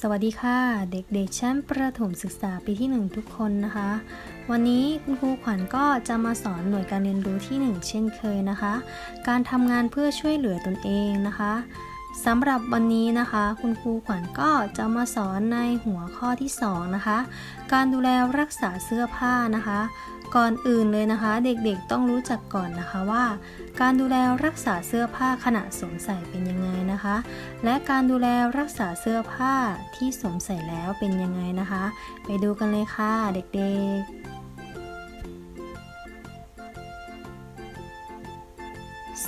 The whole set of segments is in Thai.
สวัสดีค่ะ เด็กๆ ชั้นประถมศึกษาปีที่ 1 ทุกคนนะคะ วันนี้คุณครูขวัญก็จะมาสอนหน่วยการเรียนรู้ที่ 1 เช่นเคยนะคะ การทำงานเพื่อช่วยเหลือตนเองนะคะสำหรับวันนี้นะคะ คุณครูขวัญก็จะมาสอนในหัวข้อที่ 2 นะคะ การดูแลรักษาเสื้อผ้านะคะ ก่อนอื่นเลยนะคะ เด็กๆต้องรู้จักก่อนนะคะว่า การดูแลรักษาเสื้อผ้าขณะสวมใส่เป็นยังไงนะคะ และการดูแลรักษาเสื้อผ้าที่สวมใส่แล้วเป็นยังไงนะคะ ไปดูกันเลยค่ะเด็กๆ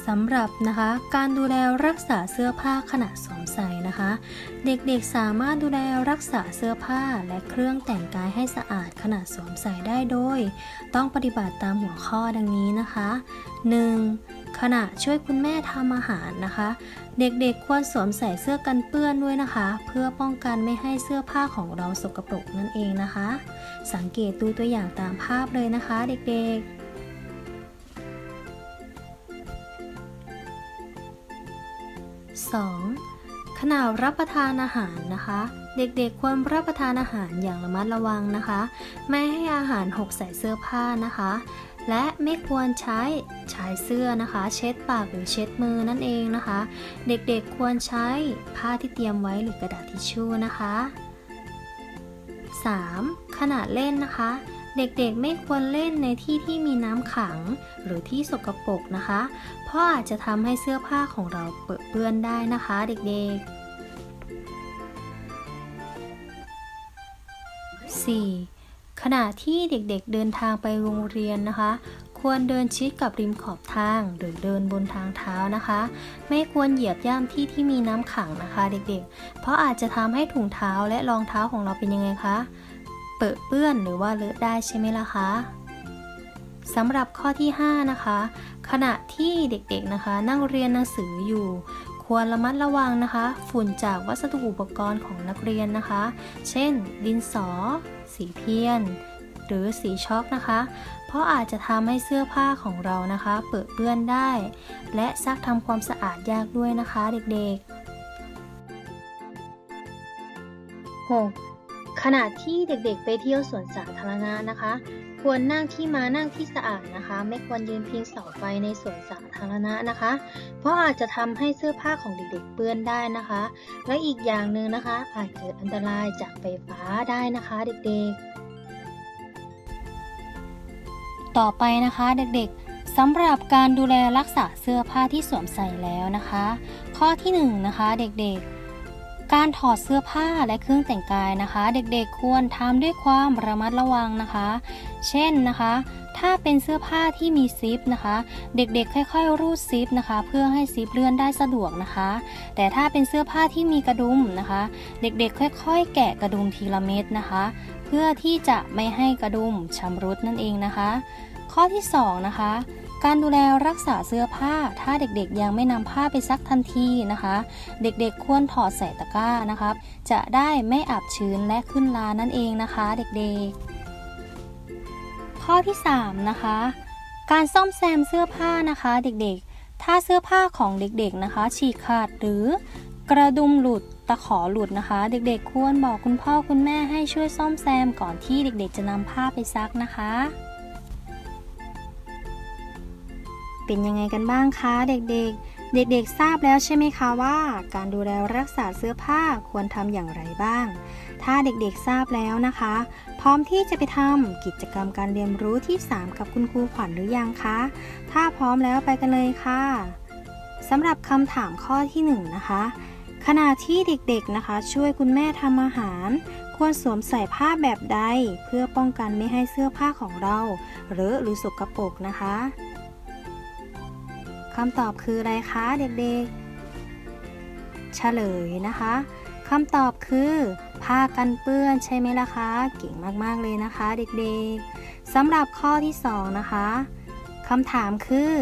สำหรับนะคะการดูแลรักษาเสื้อผ้าขณะสวมใส่นะคะ เด็กๆสามารถดูแลรักษาเสื้อผ้าและเครื่องแต่งกายให้สะอาดขณะสวมใส่ได้โดย ต้องปฏิบัติตามหัวข้อดังนี้นะคะ 1. ขณะช่วยคุณแม่ทำอาหารนะคะ เด็กๆควรสวมใส่เสื้อกันเปื้อนด้วยนะคะ เพื่อป้องกันไม่ให้เสื้อผ้าของเราสกปรกนั่นเองนะคะ สังเกตดูตัวอย่างตามภาพเลยนะคะ เด็กๆ 2. ขณะรับประทานอาหารนะคะ เด็กๆควรรับประทานอาหารอย่างระมัดระวังนะคะ ไม่ให้อาหารหกใส่เสื้อผ้านะคะ และไม่ควรใช้ใช้เสื้อนะคะ เช็ดปากหรือเช็ดมือนั่นเองนะคะ เด็กๆควรใช้ผ้าที่เตรียมไว้หรือกระดาษทิชชู่นะคะ 3. ขณะเล่นนะคะ เด็กๆไม่ควรเล่นในที่ที่มีน้ำขัง หรือที่สกปรกนะคะ เพราะอาจจะทำให้เสื้อผ้าของเราเปื้อนได้นะคะ เด็กๆ 4. ขณะที่เด็กๆเดินทางไปโรงเรียนนะคะ ควรเดินชิดกับริมขอบทางหรือเดินบนทางเท้านะคะ ไม่ควรเหยียบย่ำที่ที่มีน้ำขังนะคะ เด็กๆ เพราะอาจจะทำให้ถุงเท้าและรองเท้าของเราเป็นยังไงคะ เปื้อนเปื้อนหรือว่าเลอะได้ใช่ไหมล่ะคะสำหรับข้อที่ 5 นะคะ ขณะที่เด็กๆนะคะ นั่งเรียนหนังสืออยู่ ควรระมัดระวังนะคะ ฝุ่นจากวัสดุอุปกรณ์ของนักเรียนนะคะ เช่น ดินสอ สีเพี้ยน หรือสีช็อกนะคะ เพราะอาจจะทำให้เสื้อผ้าของเรานะคะ เปื้อนเปื้อนได้ และซักทำความสะอาดยากด้วยนะคะเด็กๆ 6. ขณะที่เด็กๆ ไปเที่ยวสวนสาธารณะนะคะ ควรนั่งที่มานั่งที่สะอาดนะคะ ไม่ควรยืนพิงเสาไฟในสวนสาธารณะนะคะ เพราะอาจจะทำให้เสื้อผ้าของเด็กๆเปื้อนได้นะคะ และอีกอย่างหนึ่งนะคะ อาจเกิดอันตรายจากไฟฟ้าได้นะคะเด็กๆ ต่อไปนะคะเด็กๆสำหรับการดูแลรักษาเสื้อผ้าที่สวมใส่แล้วนะคะ ข้อที่1นงนะคะเด็กๆ การถอดเสื้อผ้าและเครื่องแต่งกายนะคะ เด็กๆควรทำด้วยความระมัดระวังนะคะ เช่นนะคะ ถ้าเป็นเสื้อผ้าที่มีซิปนะคะ เด็กๆ ค่อยๆ รูดซิปนะคะ เพื่อให้ซิปเลื่อนได้สะดวกนะคะ แต่ถ้าเป็นเสื้อผ้าที่มีกระดุมนะคะ เด็กๆ ค่อย ๆ แกะกระดุมทีละเม็ดนะคะ เพื่อที่จะไม่ให้กระดุมชำรุดนั่นเองนะคะ ข้อที่2นะคะ การดูแลรักษาเสื้อผ้า ถ้าเด็กๆยังไม่นำผ้าไปซักทันทีนะคะ เด็กๆควรถอดใส่ตะกร้านะครับ จะได้ไม่อับชื้นและขึ้นลานั่นเองนะคะ เด็กๆ ข้อที่ 3 นะคะ การซ่อมแซมเสื้อผ้านะคะเด็กๆ ถ้าเสื้อผ้าของเด็กๆนะคะ ฉีกขาดหรือกระดุมหลุดตะขอหลุดนะคะ เด็กๆ ควรบอกคุณพ่อคุณแม่ให้ช่วยซ่อมแซมก่อนที่เด็กๆ จะนำผ้าไปซักนะคะ เป็นยังไงกันบ้างคะเด็กๆ เด็กๆ ทราบแล้วใช่ไหมคะว่า การดูแลรักษาเสื้อผ้าควรทำอย่างไรบ้าง ถ้าเด็กๆ ทราบแล้วนะคะ พร้อมที่จะไปทำกิจกรรมการเรียนรู้ที่ 3 กับคุณครูขวัญหรือยังคะ ถ้าพร้อมแล้วไปกันเลยค่ะสำหรับคำถามข้อที่ 1 นะคะ ขณะที่เด็กๆ นะคะ ช่วยคุณแม่ทำอาหาร ควรสวมใส่ผ้าแบบใด เพื่อป้องกันไม่ให้เสื้อผ้าของเราเลอะหรือสกปรกนะคะ คำตอบคืออะไรคะเด็กๆ เฉลยนะคะคำตอบคือผ้ากันเปื้อนใช่ไหมล่ะคะ เก่งมากๆเลยนะคะเด็กๆสำหรับข้อที่ 2 นะคะคำถามคือ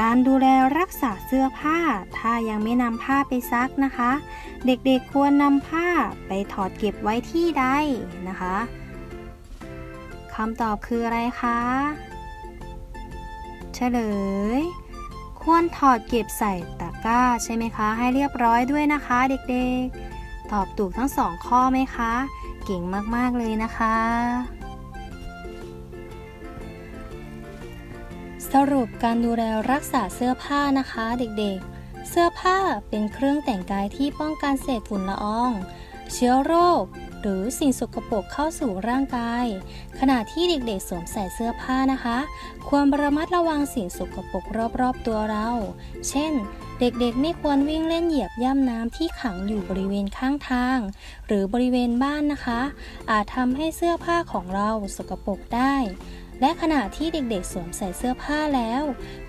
การดูแลรักษาเสื้อผ้า ถ้ายังไม่นำผ้าไปซักนะคะ เด็กๆควรนำผ้าไปถอดเก็บไว้ที่ใดนะคะคำตอบคืออะไรคะ เฉลย ควรถอดเก็บใส่ตะกร้าใช่ไหมคะ ให้เรียบร้อยด้วยนะคะเด็กๆ ตอบถูกทั้งสองข้อไหมคะ เก่งมากๆเลยนะคะ สรุปการดูแลรักษาเสื้อผ้านะคะเด็กๆ เสื้อผ้าเป็นเครื่องแต่งกายที่ป้องกันเศษฝุ่นละออง เชื้อโรค หรือสิ่งสกปรกเข้าสู่ร่างกาย ขณะที่เด็กๆสวมใส่เสื้อผ้านะคะ ควรระมัดระวังสิ่งสกปรกรอบๆตัวเรา เช่น เด็กๆ ไม่ควรวิ่งเล่นเหยียบย่ำน้ำที่ขังอยู่บริเวณข้างทาง หรือบริเวณบ้านนะคะ อาจทำให้เสื้อผ้าของเราสกปรกได้ และขณะที่เด็กๆ สวมใส่เสื้อผ้าแล้ว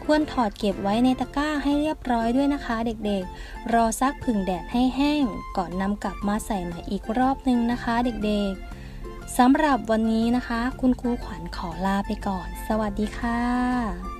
ควรถอดเก็บไว้ในตะกร้าให้เรียบร้อยด้วยนะคะ เด็กๆ รอซักผึ่งแดดให้แห้ง ก่อนนำกลับมาใส่ใหม่อีกรอบนึงนะคะ เด็กๆสำหรับวันนี้นะคะ คุณครูขวัญขอลาไปก่อน สวัสดีค่ะ